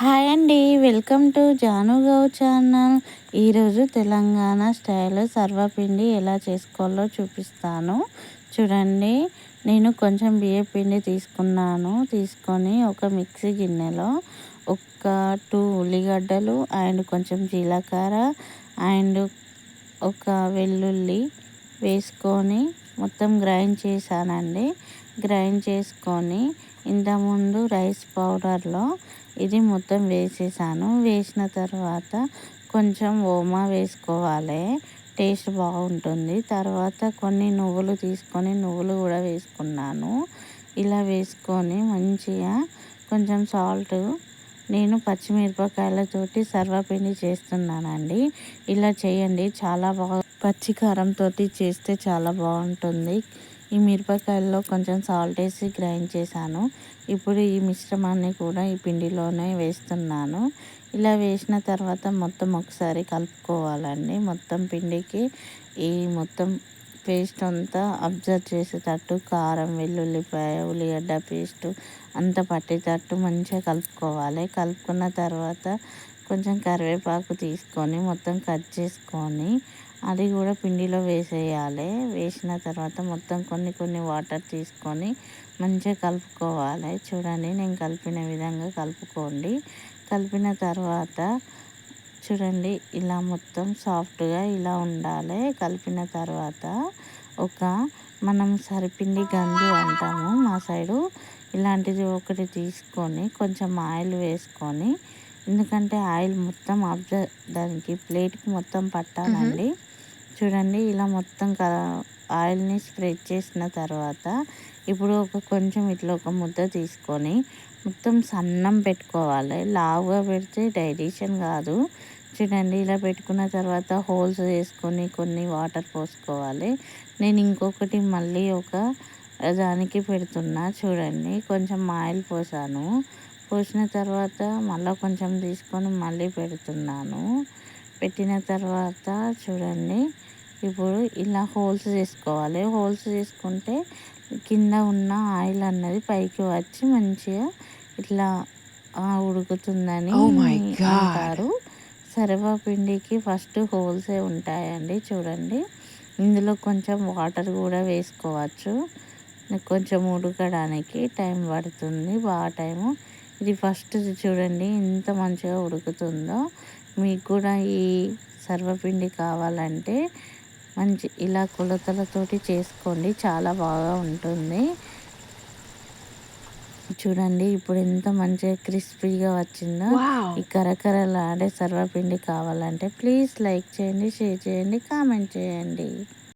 Hi అండి welcome to జానుగౌ channel. ఈరోజు Telangana style సర్వపిండి ఎలా చేసుకోవాలో చూపిస్తాను. చూడండి నేను కొంచెం బియ్య పిండి తీసుకున్నాను. తీసుకొని ఒక మిక్సీ గిన్నెలో ఒక టూ ఉల్లిగడ్డలు అండ్ కొంచెం జీలకర్ర అండ్ ఒక వెల్లుల్లి వేసుకొని మొత్తం గ్రైండ్ చేశానండి. గ్రైండ్ చేసుకొని ఇంతకుముందు రైస్ పౌడర్లో ఇది మొత్తం వేసేసాను. వేసిన తర్వాత కొంచెం ఓమా వేసుకోవాలి. టేస్ట్ బాగుంటుంది. తర్వాత కొన్ని నువ్వులు తీసుకొని నువ్వులు కూడా వేసుకున్నాను. ఇలా వేసుకొని మంచిగా కొంచెం సాల్ట్ నేను పచ్చిమిరపకాయలతోటి సర్వపిండి చేస్తున్నానండి. ఇలా చేయండి. చాలా బాగా పచ్చి కారంతో చేస్తే చాలా బాగుంటుంది. ఈ మిరపకాయల్లో కొంచెం సాల్ట్ వేసి గ్రైండ్ చేశాను. ఇప్పుడు ఈ మిశ్రమాన్ని కూడా ఈ పిండిలోనే వేస్తున్నాను. ఇలా వేసిన తర్వాత మొత్తం ఒకసారి కలుపుకోవాలండి. మొత్తం పిండికి ఈ మొత్తం పేస్ట్ అంతా అబ్జర్వ్ చేసేటట్టు కారం వెల్లుల్లిపాయ ఉల్లిగడ్డ పేస్ట్ అంతా పట్టేటట్టు మంచిగా కలుపుకోవాలి. కలుపుకున్న తర్వాత కొంచెం కరివేపాకు తీసుకొని మొత్తం కట్ చేసుకొని అది కూడా పిండిలో వేసేయాలి. వేసిన తర్వాత మొత్తం కొన్ని కొన్ని వాటర్ తీసుకొని మంచిగా కలుపుకోవాలి. చూడండి నేను కలిపిన విధంగా కలుపుకోండి. కలిపిన తర్వాత చూడండి ఇలా మొత్తం సాఫ్ట్గా ఇలా ఉండాలి. కలిపిన తర్వాత ఒక మనం సరిపిండి గంజు అంటాము మా సైడు. ఇలాంటిది ఒకటి తీసుకొని కొంచెం ఆయిల్ వేసుకొని ఎందుకంటే ఆయిల్ మొత్తం అబ్జర్వ్ దానికి ప్లేట్కి మొత్తం పట్టాలండి. చూడండి ఇలా మొత్తం ఆయిల్ని స్ప్రెడ్ చేసిన తర్వాత ఇప్పుడు ఒక కొంచెం ఇట్లా ఒక ముద్ద తీసుకొని మొత్తం సన్నం పెట్టుకోవాలి. లావుగా పెడితే డైజెషన్ కాదు. చూడండి ఇలా పెట్టుకున్న తర్వాత హోల్స్ వేసుకొని కొన్ని వాటర్ పోసుకోవాలి. నేను ఇంకొకటి మళ్ళీ ఒక దానికి పెడుతున్నా. చూడండి కొంచెం ఆయిల్ పోసాను. పోసిన తర్వాత మళ్ళీ కొంచెం తీసుకొని మళ్ళీ పెడుతున్నాను. పెట్టిన తర్వాత చూడండి ఇప్పుడు ఇలా హోల్స్ చేసుకోవాలి. హోల్స్ చేసుకుంటే కింద ఉన్న ఆయిల్ అన్నది పైకి వచ్చి మంచిగా ఇట్లా ఉడుకుతుందని oh అంటారు. సర్వపిండికి ఫస్ట్ హోల్సే ఉంటాయండి చూడండి. ఇందులో కొంచెం వాటర్ కూడా వేసుకోవచ్చు. కొంచెం ఉడకడానికి టైం పడుతుంది. బాగా టైము ఇది ఫస్ట్ చూడండి ఎంత మంచిగా ఉడుకుతుందో. మీకు కూడా ఈ సర్వపిండి కావాలంటే మంచి ఇలా కొలతలతోటి చేసుకోండి చాలా బాగా ఉంటుంది. చూడండి ఇప్పుడు ఎంత మంచిగా క్రిస్పీగా వచ్చిందో. ఈ కరకరలాడే సర్వపిండి కావాలంటే ప్లీజ్ లైక్ చేయండి షేర్ చేయండి కామెంట్ చేయండి.